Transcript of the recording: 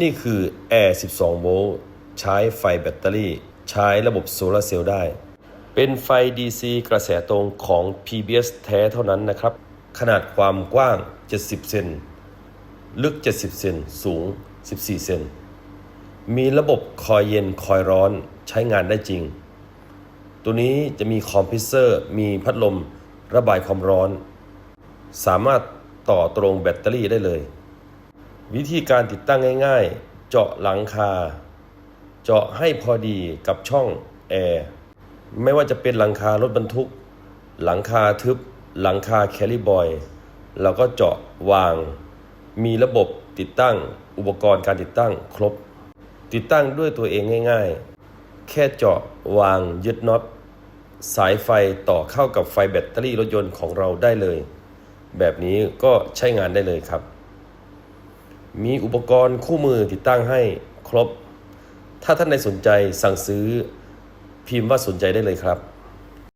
นี่คือ Air 12 โวลต์ใช้ไฟแบตเตอรี่ ใช้ระบบโซลาเซลล์ได้ เป็นไฟ DC กระแสตรงของ PBS แท้เท่านั้นนะครับ ขนาดความกว้าง 70 เซน ลึก 70 เซน สูง 14 เซน มีระบบคอยเย็นคอยร้อนใช้งานได้จริง ตัวนี้จะมีคอมพิวเซอร์ มีพัดลม ระบายความร้อน สามารถต่อตรงแบตเตอรี่ได้เลย วิธีการติดตั้งง่ายๆ เจาะหลังคา เจาะให้พอดีกับช่องแอร์ไม่ว่าจะเป็นหลังคารถบรรทุก หลังคาทึบ หลังคาแคลิบอยเราก็เจาะวาง มีระบบติดตั้งอุปกรณ์การติดตั้งครบ ติดตั้งด้วยตัวเองง่ายๆ แค่เจาะวางยึดน็อตสายไฟต่อเข้ากับไฟแบตเตอรี่รถยนต์ของเราได้เลย แบบนี้ก็ใช้งานได้เลยครับ มีอุปกรณ์คู่มือติดตั้งให้ครบ ถ้าท่านใดสนใจสั่งซื้อพิมพ์ว่าสนใจได้เลยครับ